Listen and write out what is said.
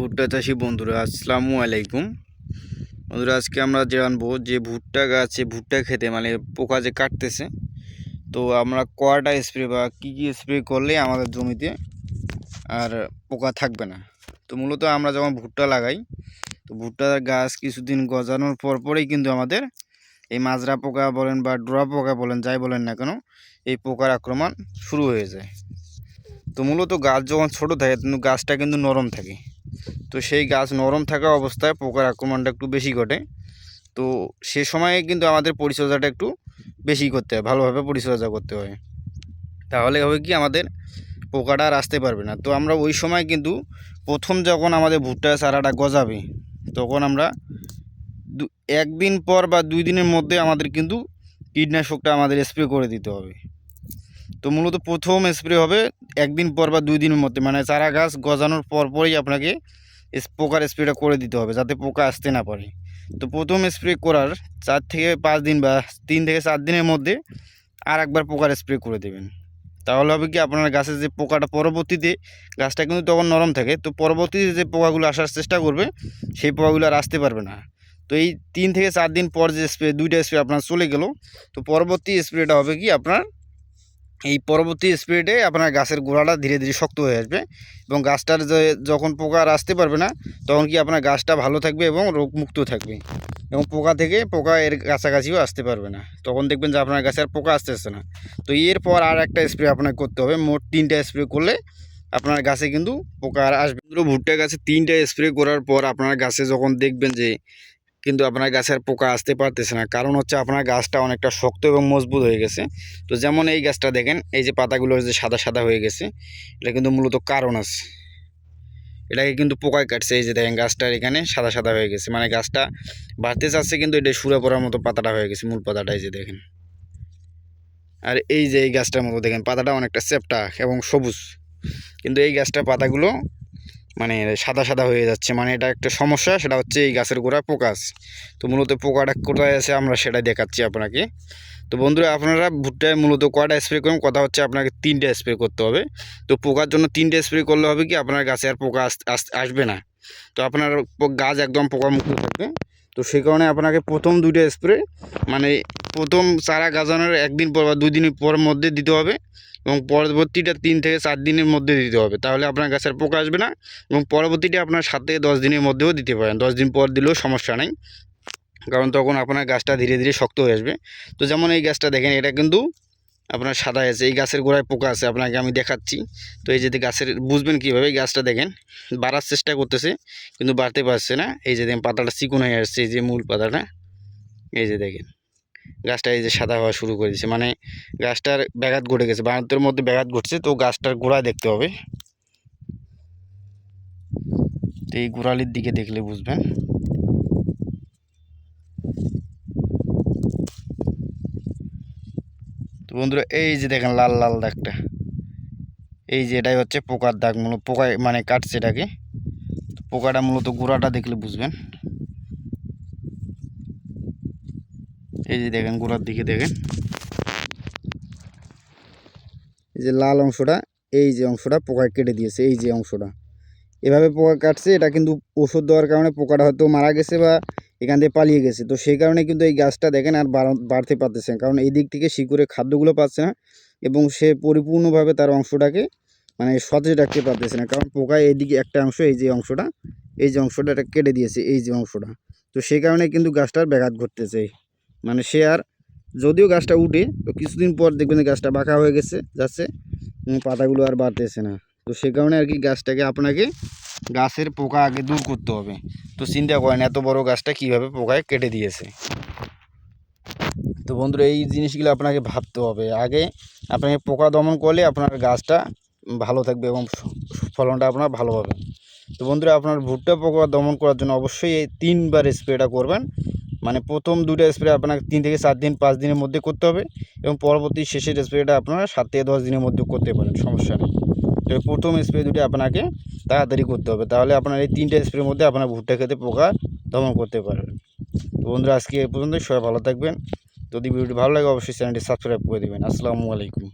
ভুট্টা চাষি বন্ধুরা, আসসালামু আলাইকুম। বন্ধুরা, আজকে আমরা জানব যে ভুট্টা গাছে ভুট্টা খেতে মানে পোকা যে কাটতেছে, তো আমরা কয়টা স্প্রে বা কী কী স্প্রে করলে আমাদের জমিতে আর পোকা থাকবে না? তো মূলত আমরা যখন ভুট্টা লাগাই, তো ভুট্টার গাছ কিছুদিন গজানোর পর পরেই কিন্তু আমাদের এই মাজরা পোকা বলেন বা ডোরা পোকা বলেন, যাই বলেন না কেন, এই পোকার আক্রমণ শুরু হয়ে যায়। তো মূলত গাছ যখন ছোটো থাকে, কিন্তু গাছটা কিন্তু নরম থাকে। তো সেই গাছ নরম থাকা অবস্থায় পোকার আক্রমণটা একটু বেশি ঘটে। তো সে সময়ে কিন্তু আমাদের পরিচর্যাটা একটু বেশি করতে হয়, ভালোভাবে পরিচর্যা করতে হয়। তাহলে হবে কি আমাদের পোকাটা আর আসতে পারবে না। তো আমরা ওই সময় কিন্তু প্রথম যখন আমাদের ভুট্টা চারাটা গজাবে, তখন আমরা দু, একদিন পর বা দুই দিনের মধ্যে আমাদের কিন্তু কীটনাশকটা আমাদের স্প্রে করে দিতে হবে। তো মূলত প্রথম স্প্রে হবে একদিন পর বা দুই দিনের মধ্যে। মানে চারা গাছ গজানোর পর পরই আপনাকে পোকার স্প্রেটা করে দিতে হবে যাতে পোকা আসতে না পারে। তো প্রথম স্প্রে করার চার থেকে পাঁচ দিন বা তিন থেকে চার দিনের মধ্যে আর একবার পোকার স্প্রে করে দেবেন। তাহলে হবে কি আপনার গাছের যে পোকাটা পরবর্তীতে, গাছটা কিন্তু তখন নরম থাকে, তো পরবর্তীতে যে পোকাগুলো আসার চেষ্টা করবে, সেই পোকাগুলো আর আসতে পারবে না। তো এই তিন থেকে চার দিন পর যে স্প্রে, দুইটা স্প্রে আপনার চলে গেল, তো পরবর্তী স্প্রেটা হবে কি আপনার এই পরবর্তী স্প্রেডে আপনার গাছের গোড়াটা ধীরে ধীরে শক্ত হয়ে আসবে এবং গাছটার যখন পোকা আর আসতে পারবে না, তখন কি আপনার গাছটা ভালো থাকবে এবং রোগমুক্ত থাকবে। এবং পোকা থেকে পোকা এর কাছাকাছিও আসতে পারবে না। তখন দেখবেন যে আপনার গাছে আর পোকা আসতেছে না। তো এরপর আর একটা স্প্রে আপনাকে করতে হবে। মোট তিনটা স্প্রে করলে আপনার গাছে কিন্তু পোকা আর আসবে ভুট্টা গাছে তিনটা স্প্রে করার পর আপনার গাছে যখন দেখবেন যে কিন্তু আপনার গাছের পোকা আসতে পারতেছে না। কারণ হচ্ছে আপনার গাছটা অনেকটা শক্ত এবং মজবুত হয়ে গেছে। তো যেমন এই গাছটা দেখেন, এই যে পাতাগুলো যে সাদা সাদা হয়ে গেছে, এটা কিন্তু মূলত কারণ আছে। এটাকে কিন্তু পোকায় কাটছে। এই যে দেখেন, গাছটার এখানে সাদা সাদা হয়ে গেছে। মানে গাছটা বাড়তে চাচ্ছে কিন্তু এটা সুরে পড়ার মতো পাতাটা হয়ে গেছে, মূল পাতাটা এই যে দেখেন। আর এই যে এই গাছটার মতো দেখেন, পাতাটা অনেকটা চেপটা এবং সবুজ। কিন্তু এই গাছটার পাতাগুলো মানে সাদা সাদা হয়ে যাচ্ছে। মানে এটা একটা সমস্যা, সেটা হচ্ছে এই গাছের গোড়া আছে। তো মূলত পোকাটা কোথায় আছে আমরা সেটাই দেখাচ্ছি আপনাকে। তো বন্ধুরা, আপনারা ভুট্টায় মূলত কয়টা স্প্রে করুন কথা হচ্ছে আপনাকে তিনটা স্প্রে করতে হবে। তো পোকার জন্য তিনটা স্প্রে করলে হবে কি, আপনার গাছে আর পোকা আস- আস- আসবে না। তো আপনার গাছ একদম পোকামুক্ত থাকবে। তো সেই কারণে আপনাকে প্রথম দুইটা স্প্রে মানে প্রথম চারা গাজানোর একদিন পর বা দুই দিনের পর মধ্যে দিতে হবে এবং পরবর্তীটা তিন থেকে চার দিনের মধ্যে দিতে হবে। তাহলে আপনার গাছের পোকা আসবে না এবং পরবর্তীটা আপনার সাত থেকে দশ দিনের মধ্যেও দিতে পারেন। দশ দিন পর দিলেও সমস্যা নেই। কারণ তখন আপনার গাছটা ধীরে ধীরে শক্ত হয়ে আসবে। তো যেমন এই গাছটা দেখেন, এটা কিন্তু আপনার সাদা আছে, এই গাছের গোড়ায় পোকা আছে, আপনাকে আমি দেখাচ্ছি। তো এই যে গাছের, বুঝবেন কীভাবে এই গাছটা দেখেন? বাড়ার চেষ্টা করতেছে, কিন্তু বাড়তে পারছে না। এই যে দেখেন পাতাটা চিকুন হয়ে আসছে, এই যে মূল পাতাটা। এই যে দেখেন, গাছটা এই যে সাদা হওয়া শুরু করে দিয়েছে মানে গাছটার ব্যাঘাত ঘটে গেছে বাড়তের মধ্যে ব্যাঘাত ঘটছে, তো গাছটার গোড়ায় দেখতে হবে। তো এই গোড়ালির দিকে দেখলে বুঝবেন। তো বন্ধুরা, এই যে দেখেন লাল লাল দাগটা। এই যে এটাই হচ্ছে পোকার দাগ মূলত পোকায় মানে কাটছে এটাকে। পোকাটা মূলত গোড়াটা দেখলে বুঝবেন। এই যে দেখেন গোড়ার দিকে দেখেন। এই যে লাল অংশটা, এই যে অংশটা পোকায় কেটে দিয়েছে, এই যে অংশটা। এভাবে পোকা কাটছে, এটা কিন্তু ওষুধ দেওয়ার কারণে পোকাটা হয়তো মারা গেছে বা এখান থেকে পালিয়ে গেছে। তো সেই কারণে কিন্তু এই গাছটা দেখেন আর বাড়া- বাড়তে পারতেছে কারণ এই দিক থেকে শিকড়ে খাদ্যগুলো পাচ্ছে না এবং সে পরিপূর্ণভাবে তার অংশটাকে মানে সতেজ রাখতে পারতেছে না। কারণ পোকায় এইদিকে একটা অংশ, এই যে অংশটা, এই যে অংশটা এটা কেটে দিয়েছে, এই যে অংশটা। তো সেই কারণে কিন্তু গাছটার ব্যাঘাত ঘটতেছে। মানে সে আর যদিও গাছটা উঠে, তো কিছুদিন পর দেখবেন গাছটা বাঁকা হয়ে গেছে, যাচ্ছে পাতাগুলো আর বাড়তেছে না। তো সে কারণে আর কি গাছটাকে আপনাকে গাছের পোকা আগে দূর করতে হবে। তো চিন্তা করেন এত বড় গাছটা কীভাবে পোকায় কেটে দিয়েছে। তো বন্ধুরা, এই জিনিসগুলো আপনাকে ভাবতে হবে। আগে আপনাকে পোকা দমন করলে আপনার গাছটা ভালো থাকবে এবং ফলনটা আপনার ভালো হবে। তো বন্ধুরা, আপনার ভুট্টা পোকা দমন করার জন্য অবশ্যই এই তিনবার স্প্রেটা করবেন। মানে প্রথম দুটো স্প্রে আপনাকে তিন থেকে চার দিন, পাঁচ দিনের মধ্যে করতে হবে এবং পরবর্তী শেষের স্প্রেটা আপনারা সাত থেকে দশ দিনের মধ্যে করতে পারেন, সমস্যা নেই। তো প্রথম স্প্রে দুটি আপনাকে তাড়াতাড়ি করতে হবে। তাহলে আপনার এই তিনটে স্প্রের মধ্যে আপনার ভুট্টা খেতে পোকা দমন করতে পারবেন তো বন্ধুরা, আজকে এ পর্যন্ত সবাই ভালো থাকবেন। যদি ভিডিওটি ভালো লাগে, অবশ্যই চ্যানেলটি সাবস্ক্রাইব করে দেবেন। আসসালামু আলাইকুম।